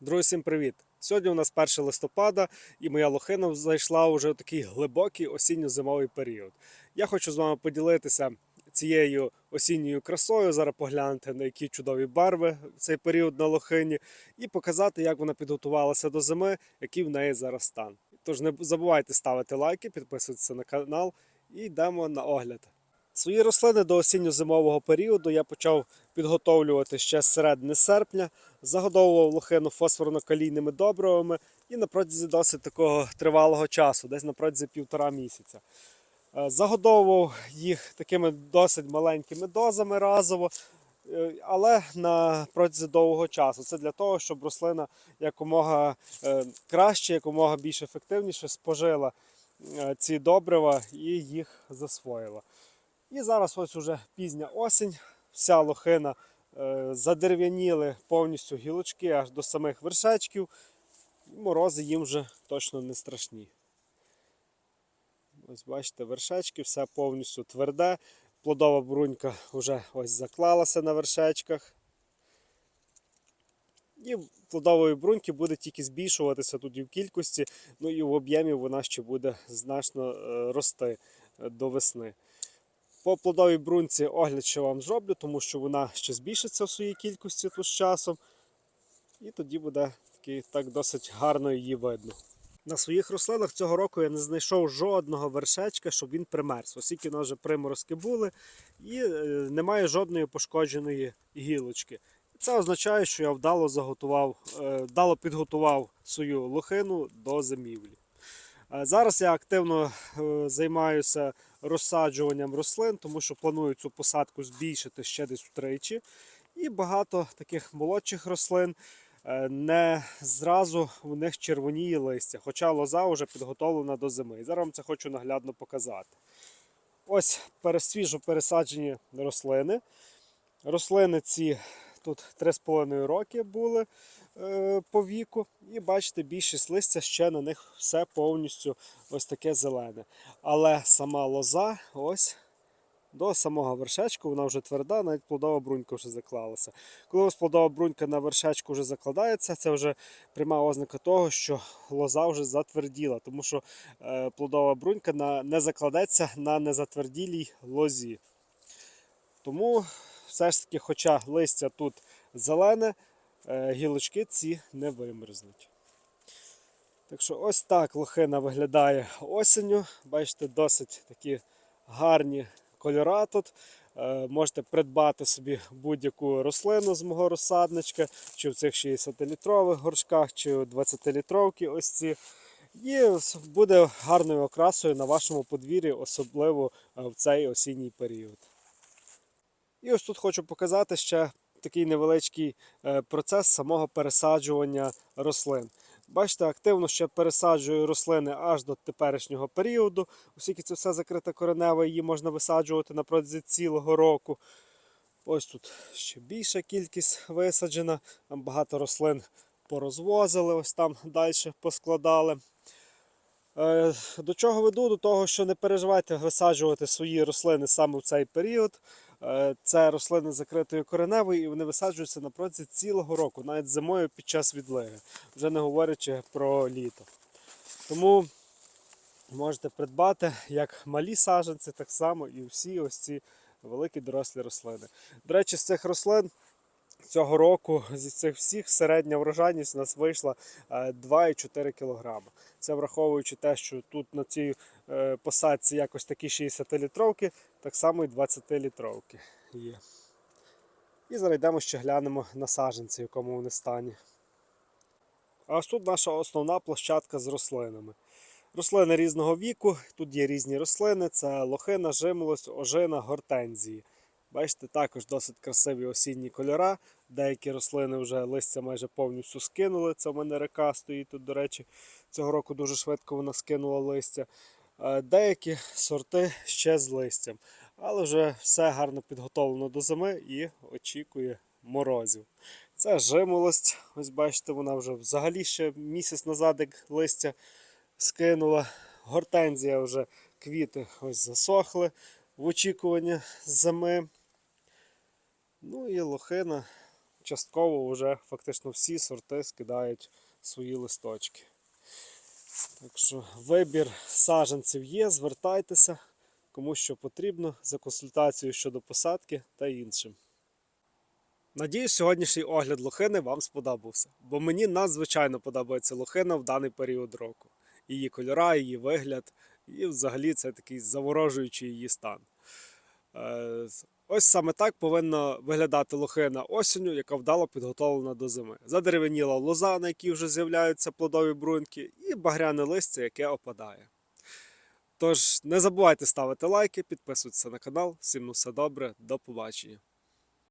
Друзі, всім привіт! Сьогодні у нас 1 листопада, і моя лохина зайшла уже в такий глибокий осінньо-зимовий період. Я хочу з вами поділитися цією осінньою красою. Зараз поглянути на які чудові барви цей період на лохині, і показати, як вона підготувалася до зими, який в неї зараз стан. Тож не забувайте ставити лайки, підписуватися на канал і йдемо на огляд. Свої рослини до осінньо-зимового періоду я почав підготовлювати ще з середини серпня, загодовував лохину фосфорно-калійними добривами і на протязі досить такого тривалого часу, десь на протязі півтора місяця. Е, Загодовував їх такими досить маленькими дозами разово, е, але на протязі довгого часу. Це для того, щоб рослина якомога е, краще, якомога більш ефективніше спожила ці добрива і їх засвоїла. І зараз ось уже пізня осінь, вся лохина е, задерев'яніли повністю гілочки аж до самих вершечків. Морози їм вже точно не страшні. Ось бачите, вершечки, все повністю тверде. Плодова брунька вже ось заклалася на вершечках. І плодової бруньки буде тільки збільшуватися тут і в кількості, ну і в об'ємі вона ще буде значно е, рости до весни. По плодовій брунці огляд ще вам зроблю, тому що вона ще збільшиться в своїй кількості тут з часом. І тоді буде такий, так досить гарно її видно. На своїх рослинах цього року я не знайшов жодного вершечка, щоб він примерз. Оскільки у нас вже приморозки були, і е, немає жодної пошкодженої гілочки. Це означає, що я вдало заготував, е, вдало підготував свою лохину до зимівлі. Е, Зараз я активно е, займаюся розсаджуванням рослин, тому що планую цю посадку збільшити ще десь втричі. І багато таких молодших рослин е, не зразу у них червоніє листя, хоча лоза вже підготовлена до зими. Зараз вам це хочу наглядно показати. Ось пересвіжо пересаджені рослини. Рослини ці тут 3,5 роки були е, по віку. І бачите, більшість листя ще на них все повністю ось таке зелене. Але сама лоза, ось до самого вершечку, вона вже тверда, навіть плодова брунька вже заклалася. Коли ось плодова брунька на вершечку вже закладається, це вже пряма ознака того, що лоза вже затверділа, тому що е, плодова брунька на, не закладеться на незатверділій лозі. Тому все ж таки, хоча листя тут зелене, е, гілочки ці не вимерзнуть. Так що ось так лохина виглядає осінню. Бачите, досить такі гарні кольора тут. Е, Можете придбати собі будь-яку рослину з мого розсадничка, чи в цих 60-літрових горшках, чи у 20-літровки ось ці. І буде гарною окрасою на вашому подвір'ї, особливо е, в цей осінній період. І ось тут хочу показати ще такий невеличкий е, процес самого пересаджування рослин. Бачите, активно ще пересаджую рослини аж до теперішнього періоду, оскільки це все закрита коренева, її можна висаджувати на протязі цілого року. Ось тут ще більша кількість висаджена, там багато рослин порозвозили, ось там далі поскладали. Е, До чого веду? До того, що не переживайте висаджувати свої рослини саме в цей період. Е, Це рослини закритої кореневої і вони висаджуються на протязі цілого року, навіть зимою під час відлиги, вже не говорячи про літо. Тому можете придбати як малі саджанці, так само і всі ось ці великі дорослі рослини. До речі, з цих рослин цього року зі цих всіх середня врожайність у нас вийшла е, 2,4 кг. Це враховуючи те, що тут на цій е, посадці якось такі 60-літровки, так само і 20-літровки є. І зараз ще глянемо на саджанці, в якому вони стані. А ось тут наша основна площадка з рослинами. Рослини різного віку, тут є різні рослини: це лохина, жимолость, ожина, гортензії. Бачите, також досить красиві осінні кольора. Деякі рослини вже листя майже повністю скинули. Це в мене река стоїть тут, до речі, цього року дуже швидко вона скинула листя. Е, Деякі сорти ще з листям. Але вже все гарно підготовлено до зими і очікує морозів. Це жимолость. Ось бачите, вона вже взагалі ще місяць назад, як листя скинула. Гортензія вже квіти ось засохли в очікуванні зими. Ну і лохина частково вже фактично всі сорти скидають свої листочки. Так що вибір саджанців є, звертайтеся, кому що потрібно за консультацією щодо посадки та іншим. Надіюсь, сьогоднішній огляд лохини вам сподобався, бо мені надзвичайно подобається лохина в даний період року. Її кольора, її вигляд, і взагалі це такий заворожуючий її стан. Ось саме так повинна виглядати лохина осінню, яка вдало підготовлена до зими. Задеревеніла лоза, на якій вже з'являються плодові бруньки, і багряне листя, яке опадає. Тож не забувайте ставити лайки, підписуватися на канал. Всім усе все добре, до побачення.